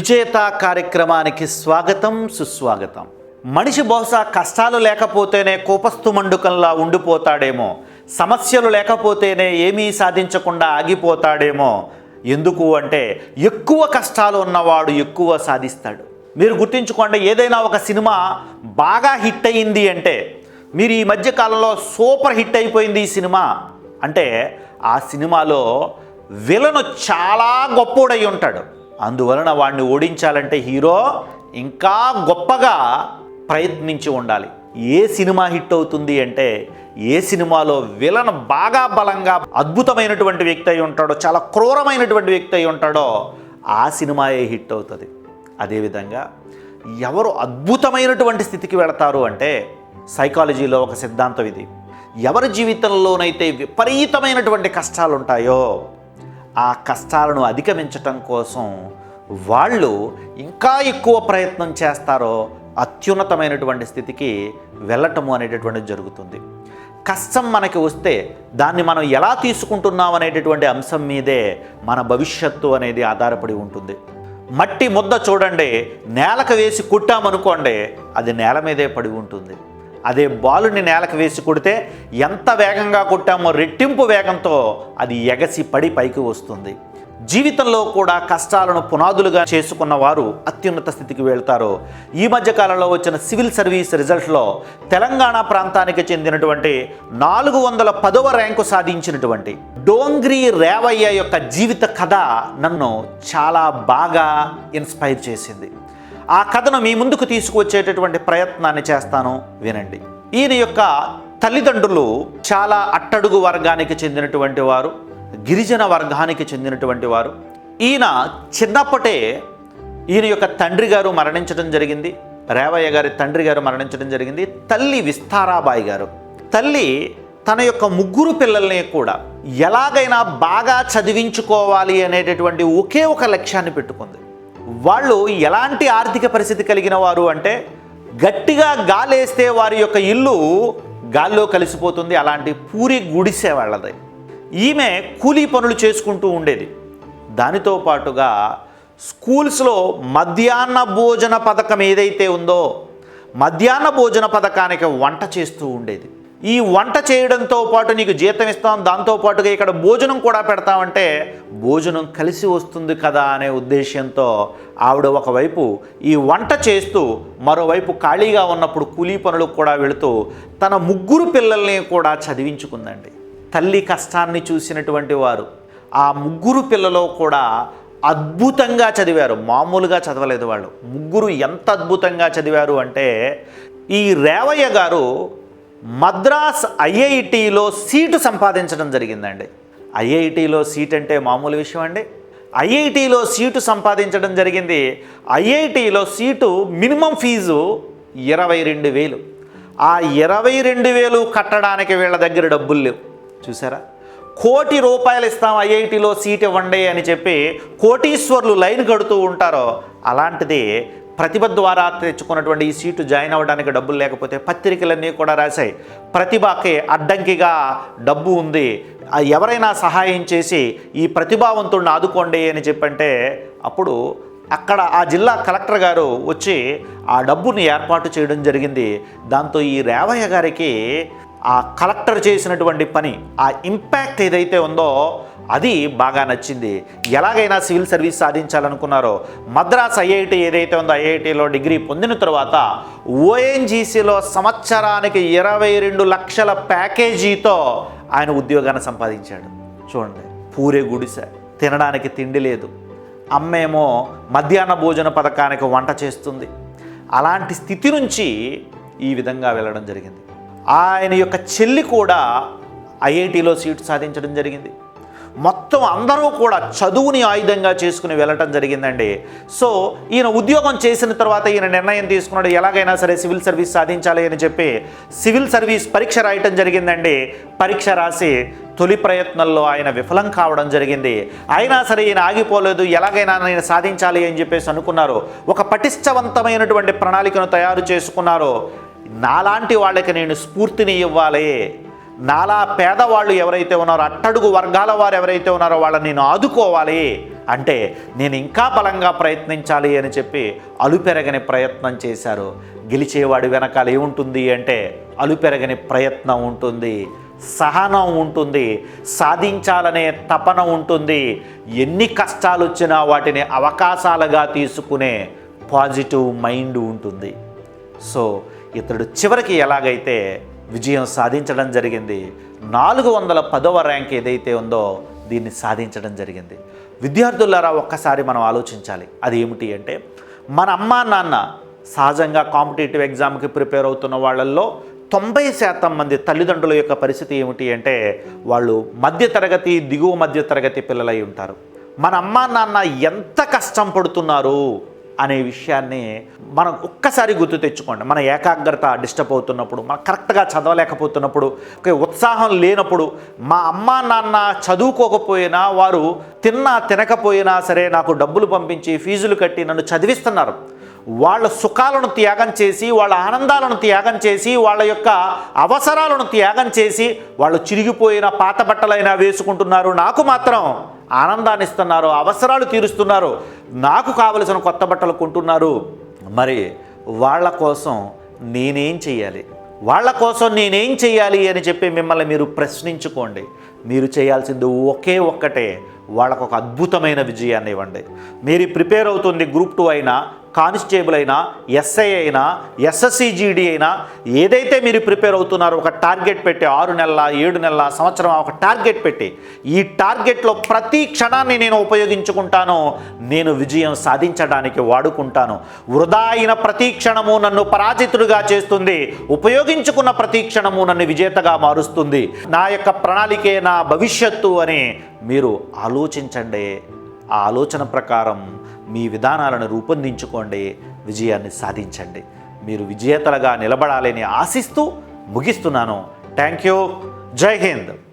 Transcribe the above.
విజేత కార్యక్రమానికి స్వాగతం సుస్వాగతం. మనిషి బహుశా కష్టాలు లేకపోతేనే కోపస్తు మండుకంలా ఉండిపోతాడేమో. సమస్యలు లేకపోతేనే ఏమీ సాధించకుండా ఆగిపోతాడేమో. ఎందుకు అంటే ఎక్కువ కష్టాలు ఉన్నవాడు ఎక్కువ సాధిస్తాడు. మీరు గుర్తించుకోండి ఏదైనా ఒక సినిమా బాగా హిట్ అయింది అంటే మీరు ఈ మధ్య కాలంలో సూపర్ హిట్ అయిపోయింది ఈ సినిమా అంటే ఆ సినిమాలో విలను చాలా గొప్పోడై ఉంటాడు. అందువలన వాడిని ఓడించాలంటే హీరో ఇంకా గొప్పగా ప్రయత్నించి ఉండాలి. ఏ సినిమా హిట్ అవుతుంది అంటే ఏ సినిమాలో విలన్ బాగా బలంగా అద్భుతమైనటువంటి వ్యక్తి అయి ఉంటాడో చాలా క్రూరమైనటువంటి వ్యక్తి అయి ఉంటాడో ఆ సినిమాయే హిట్ అవుతుంది. అదేవిధంగా ఎవరు అద్భుతమైనటువంటి స్థితికి వెళతారు అంటే సైకాలజీలో ఒక సిద్ధాంతం ఇది. ఎవరి జీవితంలోనైతే విపరీతమైనటువంటి కష్టాలు ఉంటాయో ఆ కష్టాలను అధిగమించటం కోసం వాళ్ళు ఇంకా ఎక్కువ ప్రయత్నం చేస్తారో అత్యున్నతమైనటువంటి స్థితికి వెళ్ళటము అనేటటువంటిది జరుగుతుంది. కష్టం మనకి వస్తే దాన్ని మనం ఎలా తీసుకుంటున్నాం అనేటటువంటి అంశం మీదే మన భవిష్యత్తు అనేది ఆధారపడి ఉంటుంది. మట్టి ముద్ద చూడండి నేలకు వేసి కుట్టామనుకోండి అది నేల మీదే పడి ఉంటుంది. అదే బాలుని నేలకు వేసి కొడితే ఎంత వేగంగా కొట్టామో రెట్టింపు వేగంతో అది ఎగసి పడి పైకి వస్తుంది. జీవితంలో కూడా కష్టాలను పునాదులుగా చేసుకున్న వారు అత్యున్నత స్థితికి వెళ్తారు. ఈ మధ్యకాలంలో వచ్చిన సివిల్ సర్వీస్ రిజల్ట్లో తెలంగాణ ప్రాంతానికి చెందినటువంటి నాలుగు వందల పదవ ర్యాంకు సాధించినటువంటి డోంగ్రీ రేవయ్య యొక్క జీవిత కథ నన్ను చాలా బాగా ఇన్స్పైర్ చేసింది. ఆ కథను మీ ముందుకు తీసుకువచ్చేటటువంటి ప్రయత్నాన్ని చేస్తాను. వినండి. ఈయన యొక్క తల్లిదండ్రులు చాలా అట్టడుగు వర్గానికి చెందినటువంటి వారు గిరిజన వర్గానికి చెందినటువంటి వారు. ఈయన చిన్నప్పటే ఈయన యొక్క తండ్రి గారు మరణించడం జరిగింది. రేవయ్య గారి తండ్రి గారు మరణించడం జరిగింది. తల్లి విస్తారాబాయి గారు. తల్లి తన యొక్క ముగ్గురు పిల్లల్ని కూడా ఎలాగైనా బాగా చదివించుకోవాలి అనేటటువంటి ఒకే ఒక లక్ష్యాన్ని పెట్టుకుంది. వాళ్ళు ఎలాంటి ఆర్థిక పరిస్థితి కలిగిన వారు అంటే గట్టిగా గాలేస్తే వారి యొక్క ఇల్లు గాల్లో కలిసిపోతుంది. అలాంటి పూరి గుడిసే వాళ్ళది. ఈమె కూలీ పనులు చేసుకుంటూ ఉండేది. దానితో పాటుగా స్కూల్స్లో మధ్యాహ్న భోజన పథకం ఏదైతే ఉందో మధ్యాహ్న భోజన పథకానికి వంట చేస్తూ ఉండేది. ఈ వంట చేయడంతో పాటు నీకు జీతం ఇస్తాం దాంతో పాటుగా ఇక్కడ భోజనం కూడా పెడతామంటే భోజనం కలిసి వస్తుంది కదా అనే ఉద్దేశంతో ఆవిడ ఒకవైపు ఈ వంట చేస్తూ మరోవైపు ఖాళీగా ఉన్నప్పుడు కూలీ పనులకు కూడా వెళుతూ తన ముగ్గురు పిల్లల్ని కూడా చదివించుకుందండి. తల్లి కష్టాన్ని చూసినటువంటి వారు ఆ ముగ్గురు పిల్లలు కూడా అద్భుతంగా చదివారు. మామూలుగా చదవలేదు వాళ్ళు. ముగ్గురు ఎంత అద్భుతంగా చదివారు అంటే ఈ రేవయ్య గారు మద్రాస్ ఐఐటిలో సీటు సంపాదించడం జరిగిందండి. ఐఐటిలో సీట్ అంటే మామూలు విషయం అండి. ఐఐటిలో సీటు సంపాదించడం జరిగింది. ఐఐటిలో సీటు మినిమం ఫీజు ఇరవై రెండు వేలు. ఆ ఇరవై రెండు వేలు కట్టడానికి వీళ్ళ దగ్గర డబ్బులు లేవు. చూసారా? కోటి రూపాయలు ఇస్తాం ఐఐటిలో సీట్ ఇవ్వండి అని చెప్పి కోటీశ్వర్లు లైన్ కడుతూ ఉంటారో అలాంటిది ప్రతిభ ద్వారా తెచ్చుకున్నటువంటి ఈ సీటు జాయిన్ అవ్వడానికి డబ్బులు లేకపోతే పత్రికలన్నీ కూడా రాశాయి. ప్రతిభకి అడ్డంకిగా డబ్బు ఉంది. ఎవరైనా సహాయం చేసి ఈ ప్రతిభావంతుడిని ఆదుకోండి అని చెప్పంటే అప్పుడు అక్కడ ఆ జిల్లా కలెక్టర్ గారు వచ్చి ఆ డబ్బుని ఏర్పాటు చేయడం జరిగింది. దాంతో ఈ రేవయ్య గారికి ఆ కలెక్టర్ చేసినటువంటి పని ఆ ఇంపాక్ట్ ఏదైతే ఉందో అది బాగా నచ్చింది. ఎలాగైనా సివిల్ సర్వీస్ సాధించాలనుకున్నారో మద్రాస్ ఐఐటి ఏదైతే ఉందో ఐఐటిలో డిగ్రీ పొందిన తర్వాత ఓఎన్జీసీలో సంవత్సరానికి ఇరవై రెండు లక్షల ప్యాకేజీతో ఆయన ఉద్యోగాన్ని సంపాదించాడు. చూడండి పూరే గుడిసె. తినడానికి తిండి లేదు. అమ్మేమో మధ్యాహ్న భోజన పథకానికి వంట చేస్తుంది. అలాంటి స్థితి నుంచి ఈ విధంగా వెళ్ళడం జరిగింది. ఆయన యొక్క చెల్లి కూడా ఐఐటిలో సీటు సాధించడం జరిగింది. మొత్తం అందరూ కూడా చదువుని ఆయుధంగా చేసుకుని వెళ్ళటం జరిగిందండి. సో ఈయన ఉద్యోగం చేసిన తర్వాత ఈయన నిర్ణయం తీసుకున్నాడు. ఎలాగైనా సరే సివిల్ సర్వీస్ సాధించాలి అని చెప్పి సివిల్ సర్వీస్ పరీక్ష రాయటం జరిగిందండి. పరీక్ష రాసి తొలి ప్రయత్నంలో ఆయన విఫలం కావడం జరిగింది. అయినా సరే ఈయన ఆగిపోలేదు. ఎలాగైనా నేను సాధించాలి అని చెప్పేసి అనుకున్నారు. ఒక పటిష్టవంతమైనటువంటి ప్రణాళికను తయారు చేసుకున్నారు. నాలాంటి వాళ్ళకి నేను స్ఫూర్తిని ఇవ్వాలి. నాలా పేదవాళ్ళు ఎవరైతే ఉన్నారో అట్టడుగు వర్గాల వారు ఎవరైతే ఉన్నారో వాళ్ళని నేను ఆదుకోవాలి అంటే నేను ఇంకా బలంగా ప్రయత్నించాలి అని చెప్పి అలుపెరగని ప్రయత్నం చేశారు. గెలిచేవాడి వెనకాల ఏముంటుంది అంటే అలుపెరగని ప్రయత్నం ఉంటుంది. సహనం ఉంటుంది. సాధించాలనే తపన ఉంటుంది. ఎన్ని కష్టాలు వచ్చినా వాటిని అవకాశాలుగా తీసుకునే పాజిటివ్ మైండ్ ఉంటుంది. సో ఇతడు చివరికి ఎలాగైతే విజయం సాధించడం జరిగింది. నాలుగు వందల పదవ ర్యాంక్ ఏదైతే ఉందో దీన్ని సాధించడం జరిగింది. విద్యార్థులారా ఒక్కసారి మనం ఆలోచించాలి. అది ఏమిటి అంటే మన అమ్మా నాన్న సహజంగా కాంపిటేటివ్ ఎగ్జామ్కి ప్రిపేర్ అవుతున్న వాళ్ళల్లో తొంభై శాతం మంది తల్లిదండ్రుల యొక్క పరిస్థితి ఏమిటి అంటే వాళ్ళు మధ్యతరగతి దిగువ మధ్యతరగతి పిల్లలై ఉంటారు. మన అమ్మా నాన్న ఎంత కష్టం పడుతున్నారు? అనే విషయాన్ని మనం ఒక్కసారి గుర్తు తెచ్చుకోండి. మన ఏకాగ్రత డిస్టర్బ్ అవుతున్నప్పుడు మనం కరెక్ట్గా చదవలేకపోతున్నప్పుడు ఒక ఉత్సాహం లేనప్పుడు మా అమ్మా నాన్న చదువుకోకపోయినా వారు తిన్నా తినకపోయినా సరే నాకు డబ్బులు పంపించి ఫీజులు కట్టి నన్ను చదివిస్తున్నారు. వాళ్ళ సుఖాలను త్యాగం చేసి వాళ్ళ ఆనందాలను త్యాగం చేసి వాళ్ళ యొక్క అవసరాలను త్యాగం చేసి వాళ్ళు చిరిగిపోయిన పాత బట్టలైనా వేసుకుంటున్నారు. నాకు మాత్రం ఆనందాన్ని ఇస్తున్నారు అవసరాలు తీరుస్తున్నారు నాకు కావలసిన కొత్త బట్టలు కొంటున్నారు. మరి వాళ్ళ కోసం నేనేం చేయాలి వాళ్ళ కోసం నేనేం చేయాలి అని చెప్పి మిమ్మల్ని మీరు ప్రశ్నించుకోండి. మీరు చేయాల్సింది ఒకే ఒక్కటే. వాళ్ళకు ఒక అద్భుతమైన విజయాన్ని ఇవ్వండి. మీరు ప్రిపేర్ అవుతుంది గ్రూప్ టూ అయినా కానిస్టేబుల్ అయినా ఎస్ఐ అయినా ఎస్ఎస్సిజిడి అయినా ఏదైతే మీరు ప్రిపేర్ అవుతున్నారో ఒక టార్గెట్ పెట్టి ఆరు నెలల ఏడు నెలల సంవత్సరం ఒక టార్గెట్ పెట్టి ఈ టార్గెట్లో ప్రతి క్షణాన్ని నేను ఉపయోగించుకుంటాను నేను విజయం సాధించడానికి వాడుకుంటాను. వృధా అయిన ప్రతి క్షణము నన్ను పరాజితుడిగా చేస్తుంది ఉపయోగించుకున్న ప్రతి క్షణము నన్ను విజేతగా మారుస్తుంది. నా యొక్క ప్రణాళికే నా భవిష్యత్తు అని మీరు ఆలోచించండి. ఆ ఆలోచన ప్రకారం మీ విధానాలను రూపొందించుకోండి విజయాన్ని సాధించండి. మీరు విజేతలుగా నిలబడాలని ఆశిస్తూ ముగిస్తున్నాను. Thank you. జై హింద్.